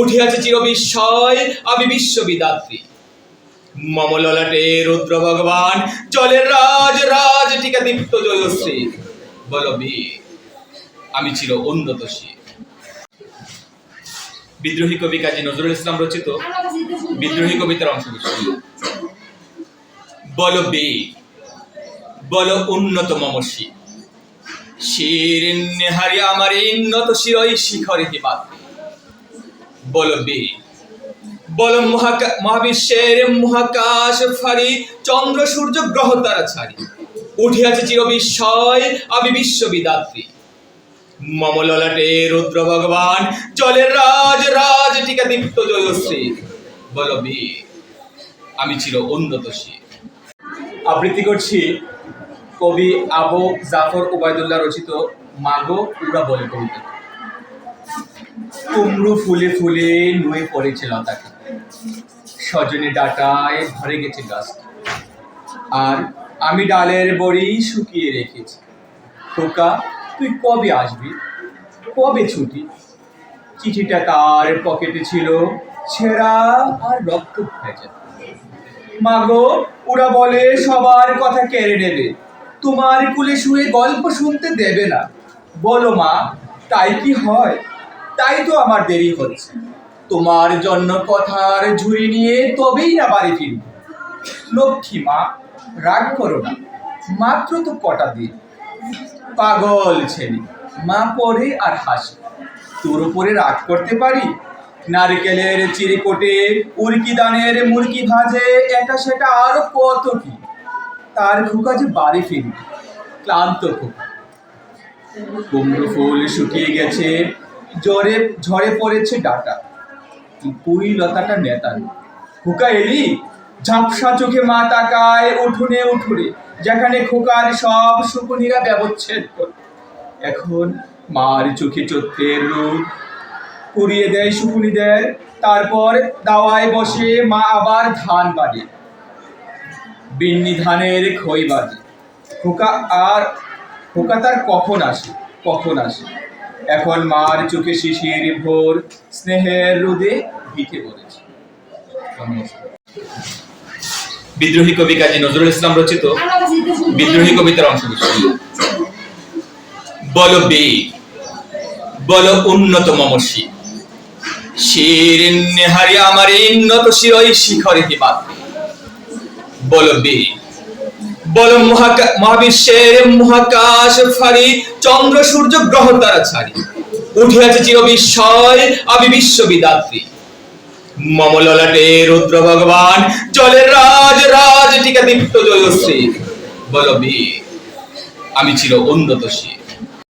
উঠিয়াছে চির বিস্ময় আমি বিশ্ববিদাত্রী। মমললাটে রুদ্র ভগবান, জলের রাজ রাজ টিকা দীপ্ত জয়শ্রী। বল আমি চির উন্নত বিদ্রোহী কবি কাজী নজরুল ইসলাম রচিত বিদ্রোহী কবিতার অংশ বল বীর, বল উন্নত মমশি শির নেহারি আমার উন্নত শিরই শিখরে হিমাত বল বল মহাবিশ্বের মহাকাশ ফারি চন্দ্র, সূর্য, গ্রহ তারা ছাড়ি। উঠিয়াছে চির বিস্ময় আমি বিশ্ববিদাত্রী। মমললাটে রুদ্র ভগবান, জলের রাজ রাজ টিকা দীপ্ত জয়শ্রী। বল আমি চির উন্নত শির আবৃত্তি করছি কবি আবু জাফর ওবায়দুল্লাহ রচিত মাগো উড়া বলে কবিতা কুমড়ো ফুলে ফুলে নুয়ে পড়েছে লতাটা সজনে ডাটায় ভরে গেছে গাছ আর আমি ডালের বড়ি শুকিয়ে রেখেছি। খোকা, তুই কবে আসবি? কবে ছুটি? চিঠিটা তার পকেটে ছিল, ছেঁড়া আর রক্ত ভেজা। মাগো, ওরা বলে সবার কথা কেড়ে নেবে। তোমার কুলে শুয়ে গল্প শুনতে দেবে না। বলো মা, তাই কি হয়? তাই তো আমার দেরি হচ্ছে। তোমার জন্য কথার ঝুড়ি নিয়ে তবেই না বাড়ি ফিরব। লক্ষ্মী মা, রাগ করো না। মাত্র তো কটা দিন। পাগল ছেলে, মা পরে আর হাসে। তোর উপরে রাগ করতে পারি? নারকেলের চিরিকোটে উর্কি দানের মুরকি ভাজে, এটা সেটা আরও কত কি? তার খোকা যে বাড়ি ফিরবে, ক্লান্ত খোকা। কুমড়ো ফুল শুকিয়ে গেছে জ্বরে ঝরে পড়েছে ডাটা। পুই লতাটা নেতান খোকা এলি? ঝাপসা চোখে মা তাকায় উঠোনে উঠোনে, যেখানে খোকার সব শুকুনিরা ব্যবচ্ছেদ করে। এখন মার চোখে চোখের রূপ। পুড়িয়ে দেয় শুকুনিদের তারপর দাওয়ায় বসে মা আবার ধান বাজে বিন্নি ধানের খই বাজে খোকা আর খোকা তার কখন আসে? কখন আসে? এখন মার চোখে শিশির ভোর, স্নেহের রোদে ভিটে পড়েছে বিদ্রোহী কবি কাজী নজরুল ইসলাম রচিত বিদ্রোহী কবিতার অংশ বল বীর, বল উন্নত মমশি শির নেহারি আমার উন্নত শিরই শিখরে হিমাত বল বীর বল মহাবিশ্বের মহাকাশ ফারি চন্দ্র, সূর্য, গ্রহ তারা ছাড়ি। উঠিয়াছে চির বিস্ময় আমি বিশ্ববিদাত্রী মমললাটে রুদ্র ভগবান, জলের রাজ রাজ, টিকা দীপ্ত জয়শ্রী। বল আমি চির উন্নত শির